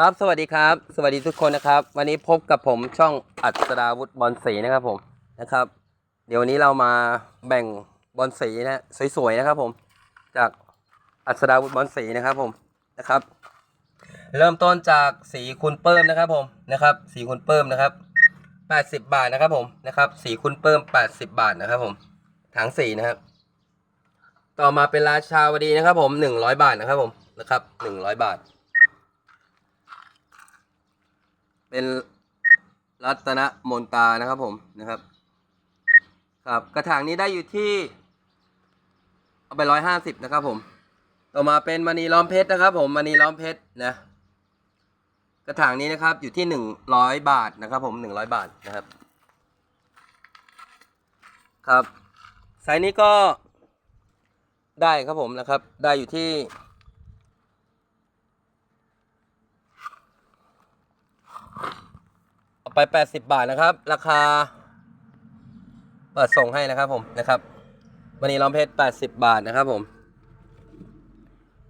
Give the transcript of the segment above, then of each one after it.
ครับสวัสดีครับ สวัสดีทุกคนนะครับ วันนี้พบกับผมช่องอัศดาวุฒิบอลสีนะครับผมนะครับ เดี๋ยววันนี้เรามาแบ่งบอลสีนะสวยๆนะครับผมจากอัศดาวุฒิบอลสีนะครับผมนะครับ เริ่มต้นจากสีคุณเปิ้มนะครับผมนะครับสีคุณเปิ้มนะครับ 80 บาทนะครับผมนะครับ สีคุณเปิ้ม80 บาทนะครับผมถังสีนะครับ ต่อมาเป็นราชาวดีนะครับผม 100 บาทนะครับผมนะครับ 100 บาท เป็นรัตนมนตานะครับผมนะครับ ครับกระถางนี้ได้อยู่ที่ เอาไปร้อยห้าสิบนะครับผม ต่อมาเป็นมณีล้อมเพชรนะครับ ผมมณีล้อมเพชรนะ กระถางนี้นะครับอยู่ที่หนึ่งร้อยบาทนะครับ ผมหนึ่งร้อยบาทนะครับ ครับไซส์นี้ก็ได้ครับผมนะครับ ได้อยู่ที่ เอา ไป 80 บาทนะครับ ราคาเปิดส่งให้นะครับผมนะครับ วันนี้ล้อมเพชร 80 บาทนะครับผม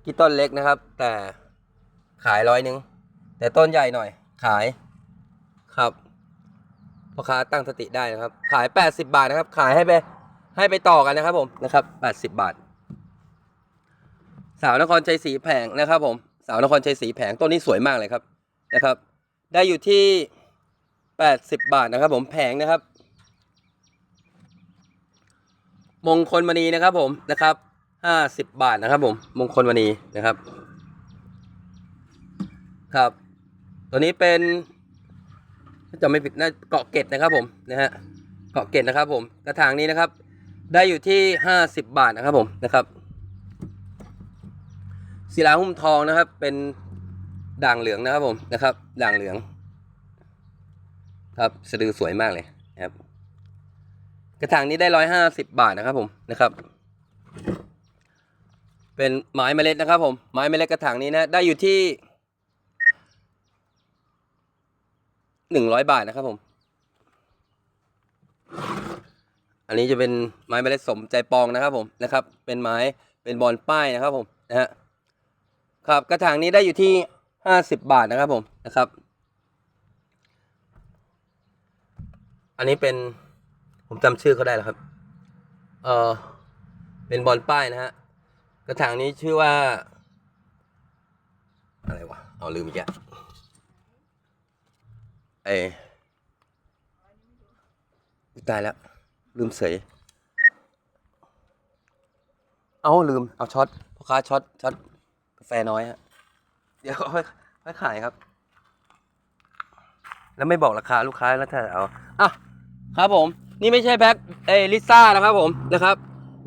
กี่ต้นเล็กนะครับ แต่ขายร้อยหนึ่งแต่ต้นใหญ่หน่อย ขายครับพ่อค้าตั้งสติได้นะครับ ขาย 80 บาทนะครับ ขายให้ไปให้ไปต่อกันนะครับผมนะครับ 80 บาท สาวนครชัยศรีแผงนะครับผม สาวนครชัยศรีแผงต้นนี้สวยมากเลยครับนะครับ ได้อยู่ที่ 80 บาทนะครับ ผมแผงนะครับ มงคลมณีนะครับ ผมนะครับ50บาทนะครับ ผม มงคลมณีนะครับ ครับ ตัวนี้เป็นจะไม่ผิดน่าเกาะเกตนะครับ ผมนะฮะเกาะเกตนะครับ ผมกระถางนี้นะครับ ได้อยู่ที่ 50 บาทนะครับ ผมนะครับศิลาหุ้มทองนะครับ เป็นด่างเหลืองนะครับ ผมนะครับ ด่างเหลือง ครับสะดือสวยมากเลยนะครับ กระถางนี้ได้ร้อยห้าสิบบาทนะครับผมนะครับ เป็นไม้เมล็ดนะครับผมไม้เมล็ดกระถางนี้นะได้อยู่ที่หนึ่งร้อยบาทนะครับผม อันนี้จะเป็นไม้เมล็ดสมใจปองนะครับผมนะครับ เป็นไม้เป็นบอลป้ายนะครับผมนะฮะครับกระถางนี้ได้อยู่ที่ห้าสิบบาทนะครับผมนะครับ อันนี้เป็นผมจำชื่อเขาได้แล้วครับ เออเป็นบอลป้ายนะฮะ กระถางนี้ชื่อว่า อะไรวะ เอาลืมอีกแล้วเอยอุ๊ยตายแล้ว ลืมเสย เอาลืม เอาช็อตพ่อค้าช็อตช็อตกาแฟน้อยฮะ เดี๋ยวค่อยค่อยขายครับ แล้วไม่บอกราคาลูกค้าแล้วถ้าเอา อะครับผม นี่ไม่ใช่แพ็คเอลิซ่านะครับผมนะครับ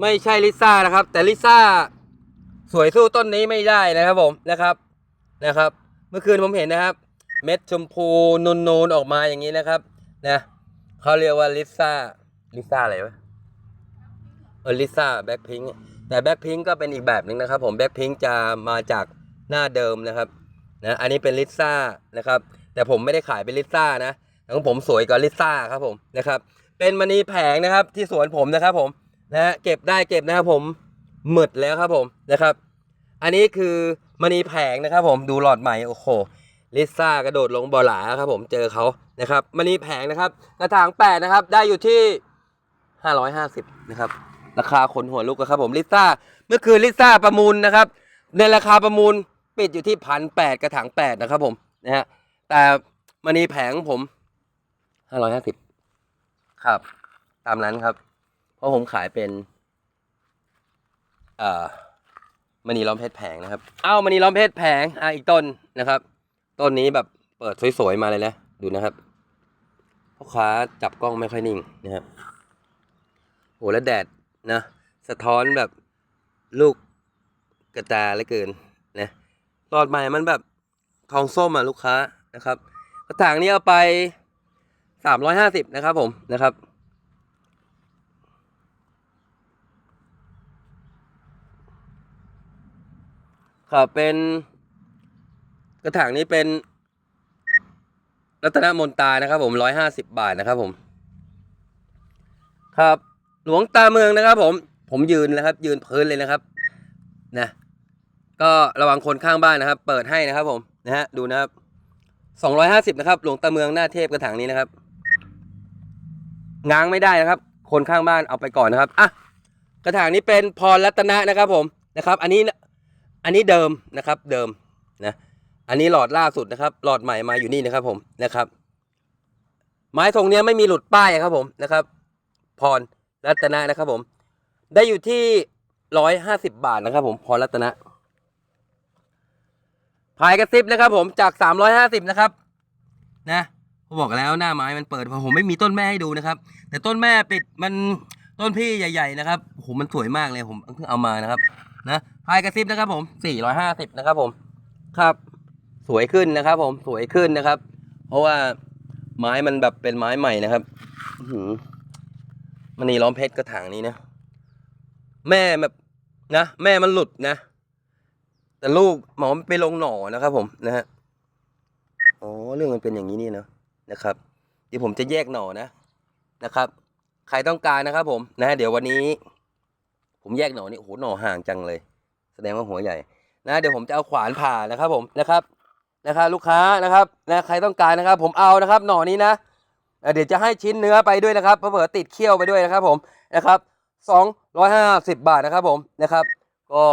ไม่ใช่ลิซ่านะครับ แต่ลิซ่าสวยสู้ต้นนี้ไม่ได้นะครับผมนะครับนะครับ เมื่อคืนผมเห็นนะครับ เม็ดชมพูนูนๆออกมาอย่างนี้นะครับนะเขาเรียกว่าลิซ่าลิซ่าอะไรวะเออลิซ่าแบ็คพิงแต่แบ็คพิงก็เป็นอีกแบบหนึ่งนะครับ ผมแบ็คพิงจะมาจากหน้าเดิมนะครับนะอันนี้เป็นลิซ่านะครับ แต่ผมไม่ได้ขายเป็นลิซ่านะ ของผมสวยกว่าลิซ่าครับผมนะครับเป็นมณีแผงนะครับที่สวนผมนะครับผมนะฮะเก็บได้เก็บนะครับผมหมึดแล้วครับผมนะครับ อันนี้คือมณีแผงนะครับ ผมดูหลอดใหม่โอ้โหลิซ่ากระโดดลงบ่อหลาครับผมเจอเขานะครับมณีแผงนะครับกระถางแปดนะครับได้อยู่ที่ห้าร้อยห้าสิบนะครับราคาขนหัวลุกครับผมลิซ่าเมื่อคืนลิซ่าประมูลนะครับ ในราคาประมูลปิดอยู่ที่พันแปดกระถางแปดนะครับผมนะฮะแต่มณีแผงผม ห้าร้อยห้าสิบครับ ตามนั้นครับ เพราะผมขายเป็นเอ่อมณีล้อมเพชรแผงนะครับ เอ้ามณีล้อมเพชรแผงอะอีกต้นนะครับ ต้นนี้แบบเปิดสวยๆมาเลยนะ ดูนะครับพ่อค้าจับกล้องไม่ค่อยนิ่งนะครับโหแล้วแดดนะ สะท้อนแบบลูกกระจาเหลือเกินนะหลอดใหม่มันแบบทองส้มอะลูกค้านะครับ กระถางนี้เอาไป สามร้อยห้าสิบนะครับผมนะครับ ครับเป็น กระถางนี้เป็นรัตนมนตานะครับ ผมร้อยห้าสิบบาทนะครับผม ครับ หลวงตาเมืองนะครับ ผม ผมยืนนะครับ ยืนพื้นเลยนะครับ นะก็ระวังคนข้างบ้านนะครับ เปิดให้นะครับผมนะฮะดูนะครับสองร้อยห้าสิบนะครับ หลวงตาเมืองหน้าเทพกระถางนี้นะครับ ง้างไม่ได้นะครับ คนข้างบ้านเอาไปก่อนนะครับอะกระถางนี้เป็นพรรัตนะนะครับผมนะครับ อันนี้อันนี้เดิมนะครับเดิมนะอันนี้หลอดล่าสุดนะครับ หลอดใหม่มาอยู่นี่นะครับผมนะครับ ไม้ทรงเนี้ยไม่มีหลุดป้ายครับผมนะครับ พรรัตนะนะครับผม ได้อยู่ที่ร้อยห้าสิบบาทนะครับ ผมพรรัตนะพายกระซิบนะครับ ผมจากสามร้อยห้าสิบนะครับ นะผมบอกแล้วหน้าไม้มันเปิดเพราะผมไม่มีต้นแม่ให้ดูนะครับ แต่ต้นแม่ปิดมันต้นพี่ใหญ่ ๆ นะครับโอ้โหมันสวยมากเลยผมเพิ่งเอามานะครับ นะพายกระซิบนะครับ ผมสี่ร้อยห้าสิบนะครับ ผม ครับ สวยขึ้นนะครับ ผมสวยขึ้นนะครับ เพราะว่าไม้มันแบบเป็นไม้ใหม่นะครับมันนี่ล้อมเพชรกระถางนี้นะแม่แบบนะแม่มันหลุดนะ แต่ลูกหมอไปลงหน่อนะครับ ผมนะฮะอ๋อเรื่องมันเป็นอย่างนี้นี่เนาะนะครับเดี๋ยวผมจะแยกหน่อนะ นะครับ ใครต้องการนะครับ ผมนะเดี๋ยววันนี้ ผมแยกหน่อนี่โอ้โหหน่อห่างจังเลย แสดงว่าหัวใหญ่ นะ เดี๋ยวผมจะเอาขวานผ่านะครับ ผมนะครับนะครับลูกค้านะครับนะใครต้องการนะครับ ผมเอานะครับ หน่อนี้นะเดี๋ยวจะให้ชิ้นเนื้อไปด้วยนะครับเผื่อติดเขี้ยวไปด้วยนะครับ ผมนะครับสองร้อยห้าสิบบาทนะครับ ผมนะครับ ก็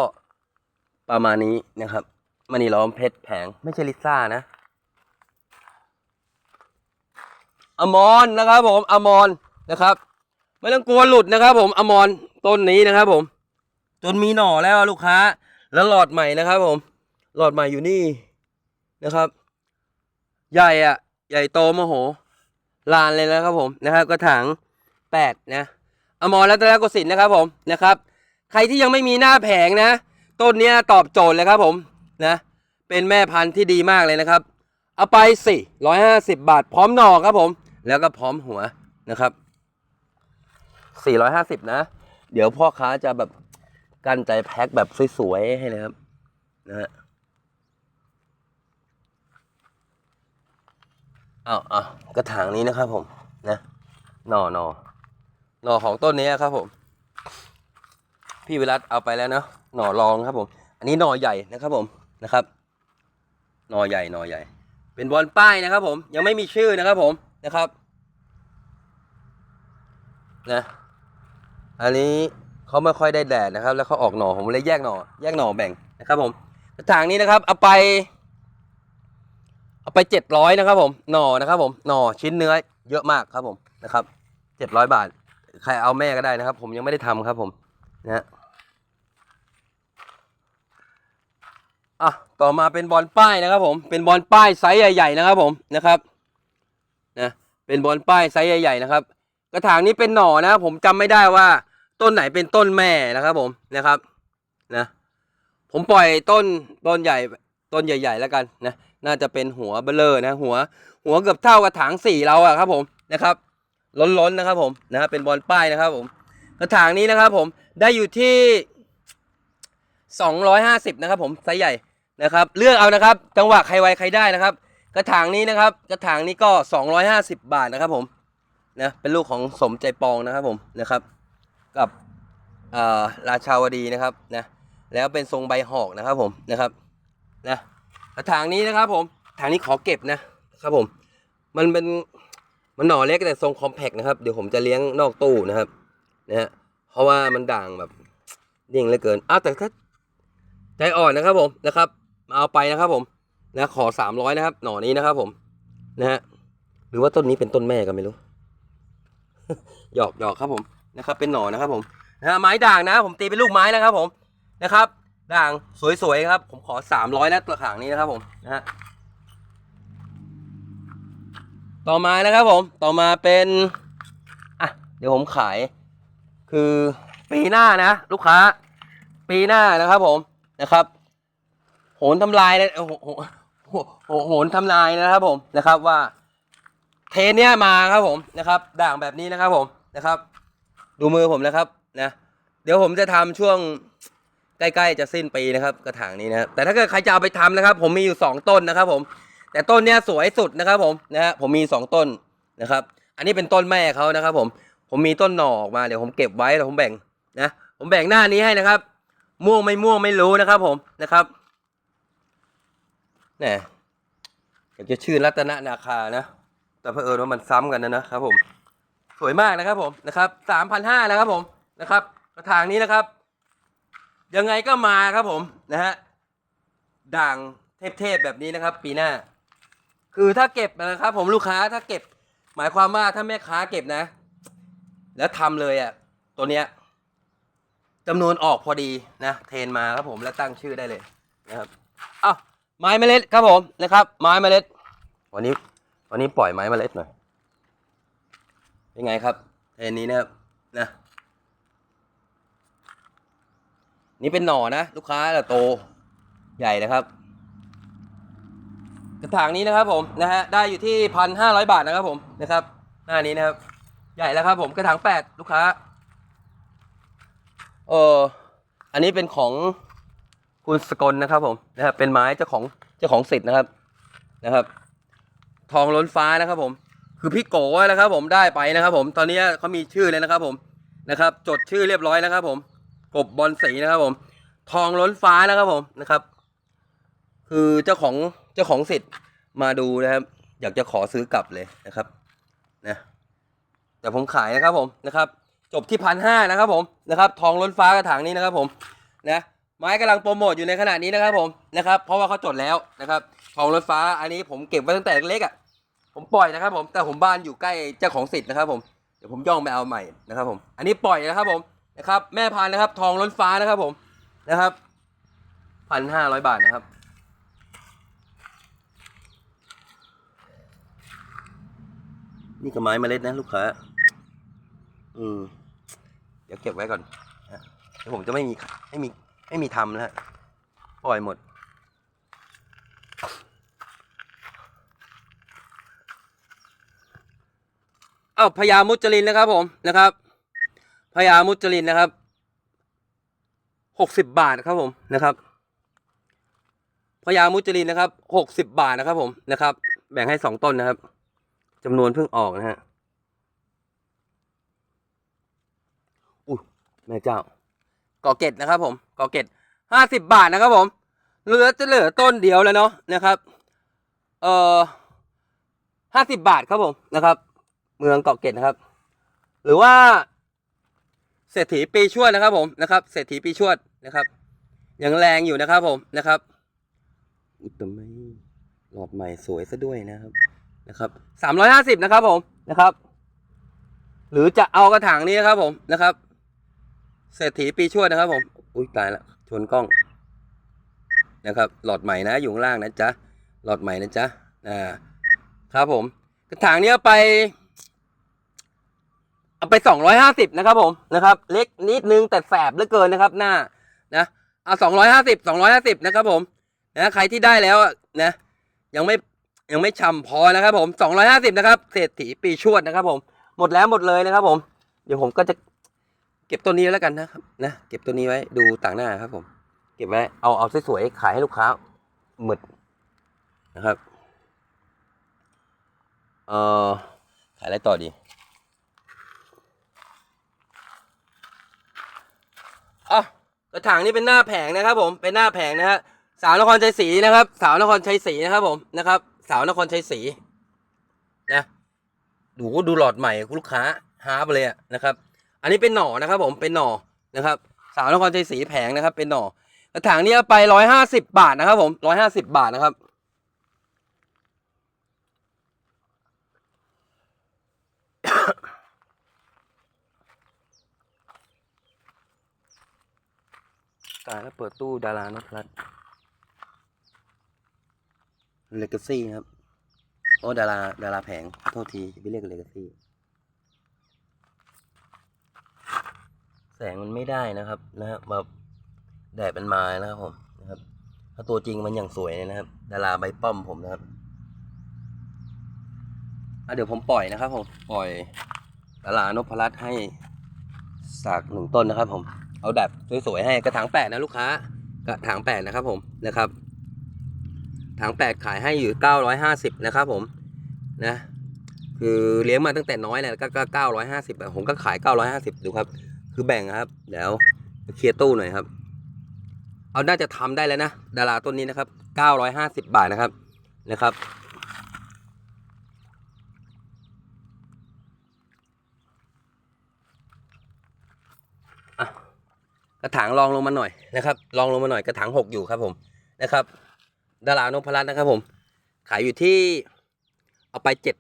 ประมาณนี้นะครับมันนี่ล้อมเพชรแผงไม่ใช่ลิซ่านะ อมรนนะครับผมอมรนนะครับ ไม่ต้องกลัวหลุดนะครับ ผมอมรต้นนี้นะครับ ผม จนมีหน่อแล้วลูกค้า แล้วหลอดใหม่นะครับ ผม หลอดใหม่อยู่นี่นะครับ ใหญ่อะใหญ่โตมโหลานเลยนะครับ ผมนะครับกระถางแปดนะอมรรัตนโกสินทร์นะครับผมนะครับ ใครที่ยังไม่มีหน้าแผงนะ ต้นนี้ตอบโจทย์เลยครับผมนะเป็นแม่พันธุ์ที่ดีมากเลยนะครับ เอาไปสี่ร้อยห้าสิบบาท พร้อมหน่อครับผม แล้วก็พร้อมหัวนะครับสี่ร้อยห้าสิบนะ เดี๋ยวพ่อค้าจะแบบกั้นใจแพ็คแบบสวยๆให้เลยครับ นะฮะอ้าวอ้าวกระถางนี้นะครับผม นะหน่อหน่อหน่อของต้นนี้ครับผม พี่วิรัตเอาไปแล้วเนาะหน่อรองครับผม อันนี้หน่อใหญ่นะครับผมนะครับ หน่อใหญ่หน่อใหญ่ เป็นบอลป้ายนะครับผม ยังไม่มีชื่อนะครับผม นะครับนะอันนี้เขาไม่ค่อยได้แดดนะครับ แล้วเขาออกหน่อผมเลยแยกหน่อแยกหน่อแบ่งนะครับ ผมกระถางนี้นะครับ เอาไป เอาไปเจ็ดร้อยนะครับ ผมหน่อนะครับ ผมหน่อชิ้นเนื้อเยอะมากครับผมนะครับเจ็ดร้อยบาท ใครเอาแม่ก็ได้นะครับ ผมยังไม่ได้ทำครับ ผมนะฮะอะต่อมาเป็นบอลป้ายนะครับ ผมเป็นบอลป้ายไซส์ใหญ่ ๆ นะครับ ผมนะครับ นะเป็นบอลป้ายไซส์ใหญ่ๆนะครับ กระถางนี้เป็นหน่อนะ ผมจำไม่ได้ว่าต้นไหนเป็นต้นแม่นะครับผมนะครับนะผมปล่อยต้นต้นใหญ่ต้นใหญ่ ๆ แล้วกันนะน่าจะเป็นหัวเบลเลอร์นะ หัว หัวเกือบเท่ากระถางสี่เราอะครับผมนะครับล้นๆนะครับผมนะเป็นบอลป้ายนะครับผมกระถางนี้นะครับผมได้อยู่ที่สองร้อยห้าสิบนะครับผมไซส์ใหญ่นะครับ เลือกเอานะครับ จังหวะใครไวใครได้นะครับ กระถางนี้นะครับ กระถางนี้ก็สองร้อยห้าสิบบาทนะครับผมนะเป็นลูกของสมใจปองนะครับผมนะครับ กับราชาวดีนะครับนะแล้วเป็นทรงใบหอกนะครับผมนะครับนะกระถางนี้นะครับผมถางนี้ขอเก็บนะครับผม มันเป็นมันหน่อเล็กแต่ทรงคอมแพกนะครับเดี๋ยวผมจะเลี้ยงนอกตู้นะครับนะฮะเพราะว่ามันด่างแบบดิ่งเหลือเกินอ้าวแต่ถ้าใจอ่อนนะครับผมนะครับ มาเอาไปนะครับผม นะขอสามร้อยนะครับหน่อนี้นะครับ ผมนะฮะหรือว่าต้นนี้เป็นต้นแม่ก็ไม่รู้หยอกหยอกครับผมนะครับ เป็นหน่อนะครับ ผมนะฮะไม้ด่างนะ ผมตีเป็นลูกไม้นะครับ ผมนะครับ ด่างสวยๆครับ ผมขอสามร้อยนะตัวขางนี้นะครับ ผมนะฮะต่อมานะครับผมต่อมาเป็นอะเดี๋ยวผมขาย คือปีหน้านะ ลูกค้า ปีหน้านะครับ ผมนะครับ โหนทำลายเลยโอ้โห โหโหนทำลายนะครับผมนะครับว่า เทนเนี้ยมาครับผมนะครับ ด่างแบบนี้นะครับผมนะครับ ดูมือผมนะครับนะเดี๋ยวผมจะทำช่วงใกล้ๆจะสิ้นปีนะครับกระถางนี้นะแต่ถ้าเกิดใครจะเอาไปทำนะครับ ผมมีอยู่สองต้นนะครับ ผม แต่ต้นเนี้ยสวยสุดนะครับ ผมนะฮะผมมีสองต้นนะครับ อันนี้เป็นต้นแม่เขานะครับ ผมผมมีต้นหน่อออกมาเดี๋ยวผมเก็บไว้แล้วผมแบ่งนะผมแบ่งหน้านี้ให้นะครับ ม่วงไม่ม่วงไม่รู้นะครับ ผมนะครับ เนี่ยอยากจะชื่อรัตนนาคานะ แต่เผอิญว่ามันซ้ำกันนะนะครับผม สวยมากนะครับผมนะครับสามพันห้านะครับผมนะครับ กระถางนี้นะครับ ยังไงก็มาครับผมนะฮะด่างเทพๆแบบนี้นะครับ ปีหน้า คือถ้าเก็บนะครับ ผมลูกค้าถ้าเก็บ หมายความว่าถ้าแม่ค้าเก็บนะ แล้วทำเลยอะ่ะตัวเนี้ยจำนวนออกพอดีนะ เทนมาครับผมแล้วตั้งชื่อได้เลยนะครับอ้าว ไม้เมล็ดครับผมนะครับ ไม้เมล็ด วันนี้ วันนี้ปล่อยไม้เมล็ดหน่อยเป็นไงครับเทนนี้นะครับนะนี่เป็นหน่อนะ ลูกค้าแต่โตใหญ่นะครับ กระถางนี้นะครับผมนะฮะได้อยู่ที่พันห้าร้อยบาทนะครับผมนะครับ หน้านี้นะครับ ใหญ่แล้วครับผมกระถางแปดลูกค้าเอออันนี้เป็นของ คุณสกลนะครับผมนะครับเป็นไม้เจ้าของเจ้าของสิทธิ์นะครับนะครับ ทองล้นฟ้านะครับผม คือพี่โกะนะครับ ผมได้ไปนะครับ ผมตอนนี้เขามีชื่อเลยนะครับ ผมนะครับ จดชื่อเรียบร้อยแล้วครับ ผมกบบอลสีนะครับ ผม ทองล้นฟ้านะครับผมนะครับ คือเจ้าของเจ้าของสิทธิ์มาดูนะครับ อยากจะขอซื้อกลับเลยนะครับนะแต่ผมขายนะครับผมนะครับ จบที่พันห้านะครับ ผมนะครับ ทองล้นฟ้ากระถางนี้นะครับ ผมนะ ไม้กำลังโปรโมทอยู่ในขณะนี้นะครับผมนะครับ เพราะว่าเขาจดแล้วนะครับทองล้นฟ้าอันนี้ผมเก็บไว้ตั้งแต่เล็กๆอะผมปล่อยนะครับผมแต่ผมบ้านอยู่ใกล้เจ้าของสิทธิ์นะครับผมเดี๋ยวผมย่องไปเอาใหม่นะครับผมอันนี้ปล่อยนะครับผมนะครับแม่พันนะครับ ทองล้นฟ้านะครับผมนะครับพันห้าร้อยบาทนะครับนี่ก็ไม้เมล็ดนะลูกค้า อืม เดี๋ยวเก็บไว้ก่อนเดี๋ยวผมจะไม่มีไม่มี ไม่มีทำนะฮะปล่อยหมดเอ้าพญามุจลินนะครับผมนะครับพญามุจลินนะครับหกสิบบาทครับผมนะครับพญามุจลินนะครับหกสิบบาทนะครับผมนะครับ แบ่งให้สองต้นนะครับจำนวนเพิ่งออกนะฮะอุ้ยแม่เจ้า กอเกตนะครับผมกอเกตห้าสิบบาทนะครับผมเหลือจะเหลือต้นเดียวแล้วเนาะนะครับเอ่อห้าสิบบาทครับผมนะครับ เมืองเกาะเกตนะครับ หรือว่า เศรษฐีปีชวดนะครับ ผมนะครับ เศรษฐีปีชวดนะครับยังแรงอยู่นะครับผมนะครับอุยแตไม่หลอดใหม่สวยซะด้วยนะครับนะครับสามร้อยห้าสิบนะครับผมนะครับ หรือจะเอากระถางนี้นะครับผมนะครับ เศรษฐีปีชวดนะครับผม อุ้ยตายละชนกล้องนะครับ หลอดใหม่นะอยู่ข้างล่างนะจ๊ะ หลอดใหม่นะจ๊ะ อ่า ครับผม กระถางนี้เอาไป เอาไปสองร้อยห้าสิบนะครับผมนะครับ เล็กนิดนึงแต่แสบเหลือเกินนะครับ หน้า นะเอาสองร้อยห้าสิบสองร้อยห้าสิบนะครับผมนะใครที่ได้แล้วนะ ยังไม่ยังไม่ช่ำพอนะครับผมสองร้อยห้าสิบนะครับ เศรษฐีปีชวดนะครับผม หมดแล้วหมดเลยนะครับผม เดี๋ยวผมก็จะ เก็บตัวนี้แล้วกันนะครับนะเก็บตัวนี้ไว้ดูต่างหน้าครับผม เก็บไว้เอาเอาสวยๆขายให้ลูกค้าหมดนะครับเอ่อขายอะไรต่อดีอะกระถางนี้เป็นหน้าแผงนะครับ ผมเป็นหน้าแผงนะฮะสาวนครชัยศรีนะครับ สาวนครชัยศรีนะครับ ผมนะครับ สาวนครชัยศรีนะดูดูหลอดใหม่คุณลูกค้าฮาร์ปเลยอะนะครับ อันนี้เป็นหน่อนะครับ ผมเป็นหน่อนะครับ สาวนครชัยศรีแผงนะครับ เป็นหน่อกระถางนี้เอาไปร้อยห้าสิบบาทนะครับ ผมร้อยห้าสิบบาทนะครับ ตายแล้วเปิดตู้ดารานพรัตเลกาซี่ครับ โอ้ดาราดาราแผง โทษทีไม่เรียกเลกาซี่ แส งมันไม่ได้นะครับนะฮะแบบแดดมันมานะครับผมนะครับ ถ้าตัวจริงมันอย่างสวยเลยนะครับ ดาราใบป้อมผมนะครับอะเดี๋ยวผมปล่อยนะครับผมปล่อยดารานพรัตน์ให้สากหนึ่งต้นนะครับ ผมเอาแบบสวยๆให้กระถางแปดนะลูกค้ากระถางแปดนะครับผมนะครับถางแปดขายให้อยู่เก้าร้อยห้าสิบนะครับผมนะคือเลี้ยงมาตั้งแต่น้อยแหละก็เก้าร้อยห้าสิบผมก็ขายเก้าร้อยห้าสิบดูครับ คือแบ่งครับ เดี๋ยวเคลียร์ตู้หน่อยครับ เอาน่าจะทำได้แล้วนะ ดาราต้นนี้นะครับ 950 บาทนะครับ นะครับ กระถางลองลงมาหน่อยนะครับ ลองลงมาหน่อยกระถางหกอยู่ครับผม นะครับ ดารานพรัตน์นะครับผม ขายอยู่ที่ เอาไปเจ็ด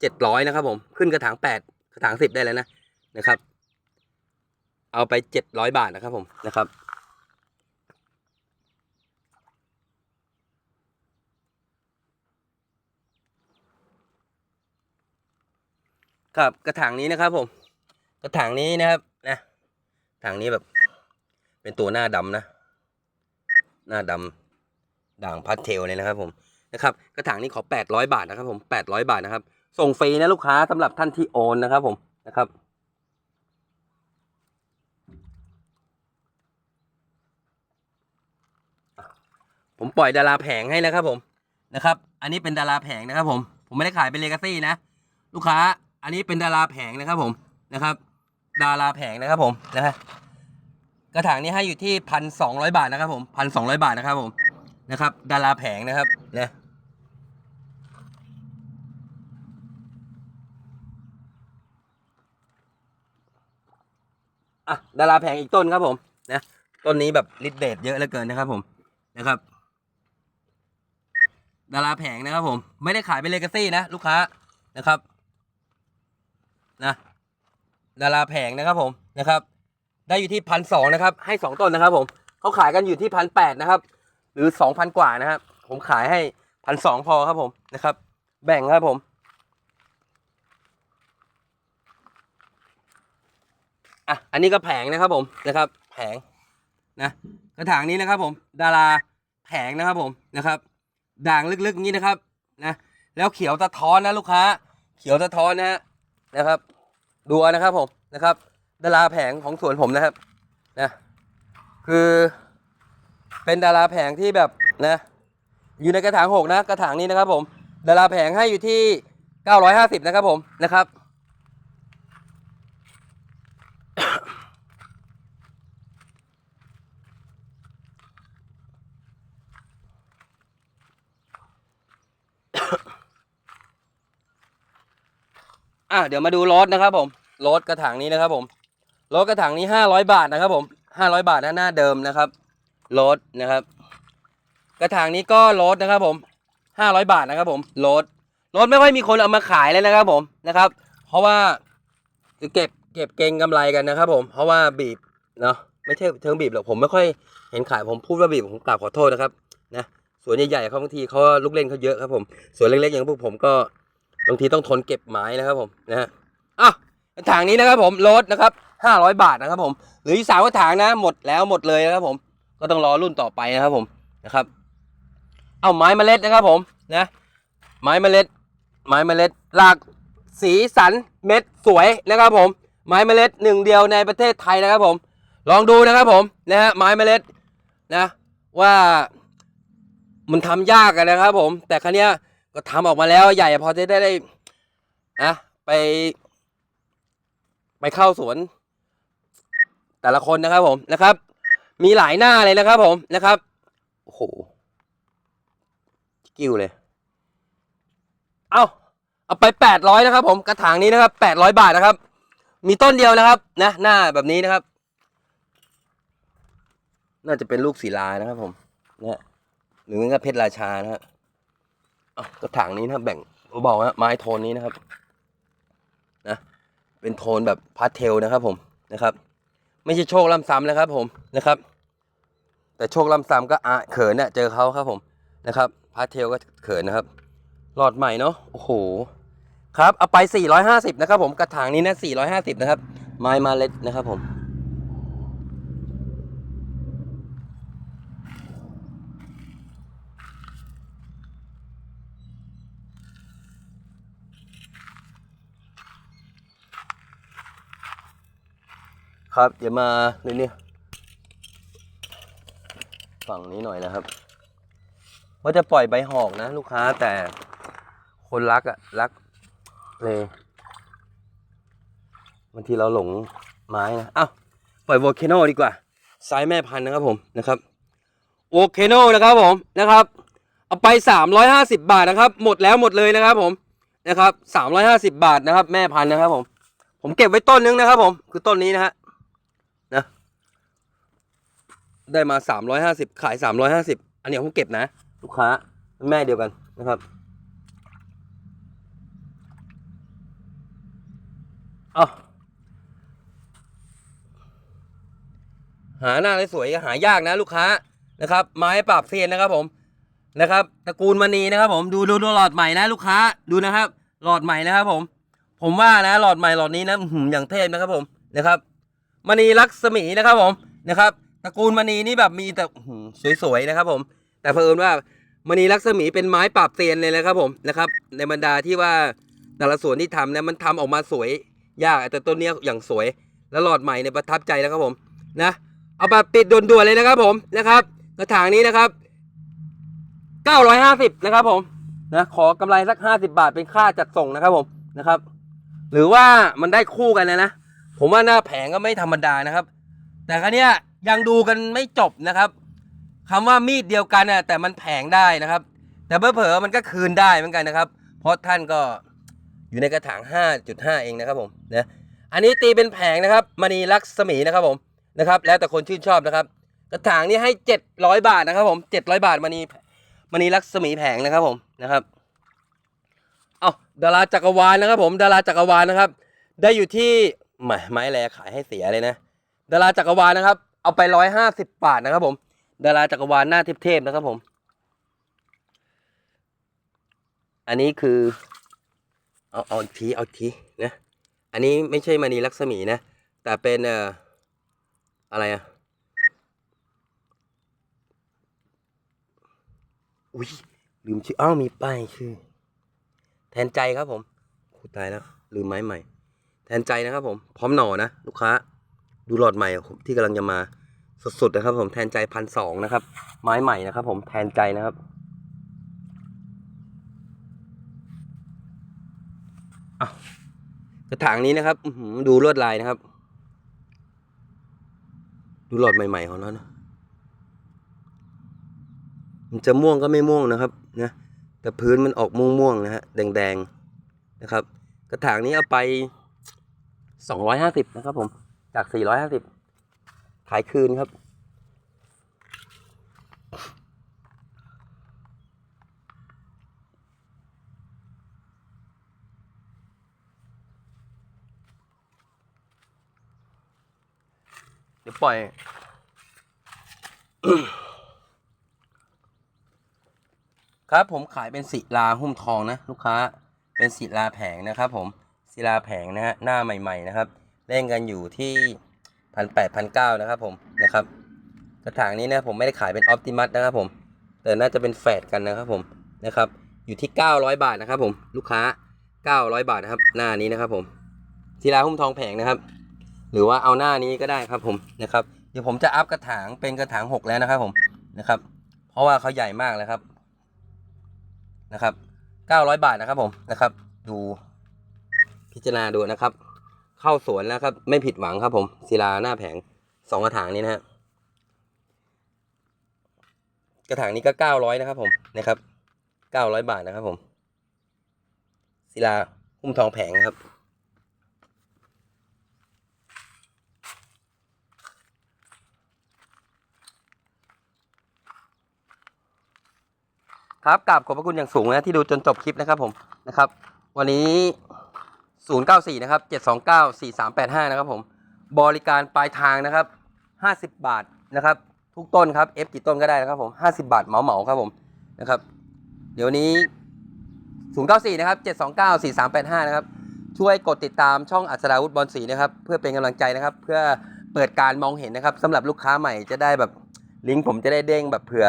เจ็ดร้อยนะครับผม ขึ้นกระถางแปดกระถางสิบได้แล้วนะ นะครับ เอาไปเจ็ดร้อยบาทนะครับผมนะครับครับกระถางนี้นะครับผม กระถางนี้นะครับนะถางนี้แบบ เป็นตัวหน้าดำนะ หน้าดำด่างพัดเทลเลยนะครับผมนะครับ กระถางนี้ขอแปดร้อยบาทนะครับผมแปดร้อยบาทนะครับ ส่งฟรีนะลูกค้าสำหรับท่านที่โอนนะครับผมนะครับ ผมปล่อยดาราแผงให้นะครับผมนะครับ อันนี้เป็นดาราแผงนะครับ ผม ผมไม่ได้ขายเป็นเลกาซี่นะ ลูกค้า อันนี้เป็นดาราแผงนะครับผมนะครับ ดาราแผงนะครับผมนะฮะกระถางนี้ให้อยู่ที่พันสองร้อยบาทนะครับ ผมพันสองร้อยบาทนะครับ ผมนะครับ ดาราแผงนะครับนะอะดาราแผงอีกต้นครับผมนะต้นนี้แบบลิดเดทเยอะเหลือเกินนะครับผมนะครับ ดาราแผงนะครับผม ไม่ได้ขายเป็นเลกาซี่นะ ลูกค้านะครับนะดาราแผงนะครับผมนะครับ ได้อยู่ที่พันสองนะครับ ให้สองต้นนะครับ ผมเขาขายกันอยู่ที่พันแปดนะครับ หรือสองพันกว่านะครับผมขายให้พันสองพอครับผมนะครับ แบ่งครับผมอะอันนี้ก็แผงนะครับผมนะครับ แผงนะกระถางนี้นะครับผม ดาราแผงนะครับผมนะครับ ด่างลึกๆอย่างนี้นะครับนะแล้วเขียวสะท้อนนะลูกค้า เขียวสะท้อนนะฮะนะครับดูนะครับผมนะครับดาราแผงของสวนผมนะครับนะคือเป็นดาราแผงที่แบบนะอยู่ในกระถางหกนะกระถางนี้นะครับผมดาราแผงให้อยู่ที่เก้าร้อยห้าสิบนะครับผมนะครับ อะเดี๋ยวมาดูรถนะครับ ผมรถกระถางนี้นะครับ ผมรถกระถางนี้ห้าร้อยบาทนะครับ ผมห้าร้อยบาทนะหน้าเดิมนะครับรถนะครับ กระถางนี้ก็รถนะครับ ผมห้าร้อยบาทนะครับ ผมรถรถไม่ค่อยมีคนเอามาขายเลยนะครับ ผมนะครับ เพราะว่าจะเก็บเก็บเก่งกำไรกันนะครับ ผม เพราะว่าบีบเนาะไม่ใช่เชิงบีบหรอกผมไม่ค่อยเห็นขายผมพูดว่าบีบผมกราบขอโทษนะครับ นะ สวนใหญ่ๆเขาบางทีเขาลูกเล่นเขาเยอะครับผมสวนเล็กๆอย่างพวกผมก็บางทีต้องทนเก็บไม้นะครับผมนะฮะอะกระถางนี้นะครับผมรถนะครับห้าร้อยบาทนะครับผม หรืออีกสามกระถางนะหมดแล้วหมดเลยนะครับผมก็ต้องรอรุ่นต่อไปนะครับผมนะครับ เอาไม้เมล็ดนะครับผมนะ ไม้เมล็ด ไม้เมล็ดหลากสีสันเม็ดสวยนะครับผม ไม้เมล็ดหนึ่งเดียวในประเทศไทยนะครับผม ลองดูนะครับผมนะฮะไม้เมล็ดนะว่า มันทำยากอะนนะครับ ผม แต่ครั้งนี้ยก็ทำออกมาแล้วใหญ่พอจะได้ได้นะไป ไปเข้าสวน แต่ละคนนะครับ ผมนะครับ มีหลายหน้าเลยนะครับ ผมนะครับโอ้โหกิ้วเลย เอาเอาไปแปดร้อยนะครับ ผมกระถางนี้นะครับแปดร้อยบาทนะครับ มีต้นเดียวนะครับ นะ หน้าแบบนี้นะครับ น่าจะเป็นลูกศิลานะครับ ผมเนี่ย หรือไม่ก็เพชรราชานะครับอะกระถางนี้นะแบ่งบอกว่าไม้โทนนี้นะครับนะเป็นโทนแบบพาสเทลนะครับ ผมนะครับ ไม่ใช่โชคล่ำซ้ำนะครับ ผมนะครับ แต่โชคล่ำซ้ำก็อาเขินเนี่ยเจอเขาครับผมนะครับพาสเทลก็เขินนะครับ หลอดใหม่เนาะโอ้โหครับเอาไป 450 นะครับผมกระถางนี้นะ450 นะครับ ไม้มาเล็ดนะครับผม ครับเดี๋ยวมาเรื่อยฝั่งนี้หน่อยนะครับ ว่าจะปล่อยใบหอกนะ ลูกค้าแต่คนรักอะรักเลยบางทีเราหลงไม้นะอ้าวปล่อยโวเคโนดีกว่าไซส์แม่พันธุ์นะครับผมนะครับโวเคโนนะครับผมนะครับ เอาไปสามร้อยห้าสิบาทนะครับ หมดแล้วหมดเลยนะครับผมนะครับสามร้อยห้าสิบาทนะครับ แม่พันธุ์นะครับผมผมเก็บไว้ต้นนึงนะครับผมคือต้นนี้นะฮะ ได้มาสามร้อยห้าสิบขายสามร้อยห้าสิบอันนี้ผมเก็บนะ ลูกค้าแม่เดียวกันนะครับเอาหาหน้าสวยๆหายากนะ ลูกค้านะครับ ไม้ปราบเซียนนะครับ ผมนะครับตระกูลมณีนะครับ ผมดูดูดูหลอดใหม่นะ ลูกค้าดูนะครับ หลอดใหม่นะครับ ผม ผมว่านะ หลอดใหม่หลอดนี้นะอื้อหืออย่างเทพนะครับ ผมนะครับมณีลักษมีนะครับ ผมนะครับ ตระกูลมณีนี่แบบมีแต่สวยๆนะครับผม แต่เพิ่นว่ามณีลักษมีเป็นไม้ปราบเซียนเลยนะครับผมนะครับ ในบรรดาที่ว่าแต่ละส่วนที่ทำเนี่ยมันทำออกมาสวยยากแต่ต้นเนี้ยอย่างสวย แล้วหลอดใหม่เนี่ยประทับใจแล้วครับผมนะเอาแบบปิดด่วนๆเลยนะครับผมนะครับกระถางนี้นะครับ 950 นะครับผมนะขอกำไรสัก 50 บาทเป็นค่าจัดส่งนะครับผมนะครับ หรือว่ามันได้คู่กันเลยนะ ผมว่าหน้าแผงก็ไม่ธรรมดานะครับ แต่ครั้นี้ ยังดูกันไม่จบนะครับคำว่ามีดเดียวกันน่ะแต่มันแผงได้นะครับ แต่เผลอๆมันก็คืนได้เหมือนกันนะครับ เพราะท่านก็อยู่ในกระถาง 5.5 เองนะครับผมนะอันนี้ตีเป็นแผงนะครับมณีลักษมีนะครับผมนะครับ แล้วแต่คนชื่นชอบนะครับ กระถางนี้ให้ 700 บาทนะครับ ผม700 บาทมณีมณีลักษมีแผงนะครับผมนะครับเอาดาราจักรวาลนะครับ ผมดาราจักรวาลนะครับ ได้อยู่ที่ไม้ไม้แลขายให้เสียเลยนะดาราจักรวาลนะครับ เอาไปร้อยห้าสิบบาทนะครับผม ดาราจักรวาลหน้าเทพๆนะครับผม อันนี้คือ เอาเอาทีเอาทีนะ อันนี้ไม่ใช่มณีลักษมีนะ แต่เป็นเอ่ออะไรอะอุ้ยลืมชื่ออ้าวมีป้ายชื่อ แทนใจครับผมโอ้ตายแล้วลืมไม้ใหม่ แทนใจนะครับผม พร้อมหน่อนะ ลูกค้า ดูหลอดใหม่ที่กำลังจะมาสดๆนะครับ ผมแทนใจพันสองนะครับ ไม้ใหม่นะครับ ผมแทนใจนะครับกระถางนี้นะครับดูลวดลายนะครับ ดูหลอดใหม่ ๆ ของเรานะมันจะม่วงก็ไม่ม่วงนะครับนะแต่พื้นมันออกม่วงๆนะฮะแดงๆนะครับ กระถางนี้เอาไปสองร้อยห้าสิบนะครับผม จากสี่ร้อยห้าสิบขายคืนครับ เดี๋ยวปล่อยครับผมขายเป็นศิลาหุ้มทองนะ ลูกค้าเป็นศิลาแผงนะครับผมศิลาแผงนะฮะหน้าใหม่ ๆ นะครับ เล่นกันอยู่ที่พันแปดพันเก้านะครับผมนะครับกระถางนี้นะผมไม่ได้ขายเป็นออ t ติมัสนะครับผม แต่น่าจะเป็นแฝดกันนะครับผมนะครับอยู่ที่ 900 บาทนะครับผมลูกค้า 900 บาทนะครับ หน้านี้นะครับผมศิลาหุ้มทองแผงนะครับ หรือว่าเอาหน้านี้ก็ได้ครับผมนะครับเดี๋ยวผมจะอัพกระถางเป็นกระถางหกแล้วนะครับผมนะครับ เพราะว่าเขาใหญ่มากแล้วครับนะครับ 900 บาทนะครับผมนะครับ ดูพิจารณาดูนะครับ เข้าสวนแล้วครับ ไม่ผิดหวังครับผมศิลาหน้าแผงสองกระถางนี้นะฮะกระถางนี้ก็900นะครับผมนะครับ900บาทนะครับผมศิลาหุ้มทองแผงครับครับกราบขอบพระคุณอย่างสูงนะที่ดูจนจบคลิปนะครับผมนะครับ วันนี้ 094 นะครับ 729 4385 นะครับผม บริการปลายทางนะครับ 50 บาทนะครับ ทุกต้นครับ F กี่ต้นก็ได้นะครับผม 50 บาทเหมาเหมาๆครับผมนะครับ เดี๋ยวนี้ 094 นะครับ 729 4385 นะครับ ช่วยกดติดตามช่องอัศราวุธบอลสีนะครับ เพื่อเป็นกำลังใจนะครับ เพื่อเปิดการมองเห็นนะครับสำหรับลูกค้าใหม่จะได้แบบลิงก์ผมจะได้เด้งแบบเผื่อ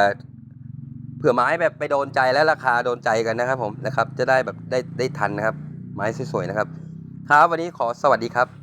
เผื่อไม้แบบไปโดนใจและราคาโดนใจกันนะครับผมนะครับ จะได้แบบได้ได้ทันนะครับ ไม้สวยๆนะครับ ครับวันนี้ขอสวัสดีครับ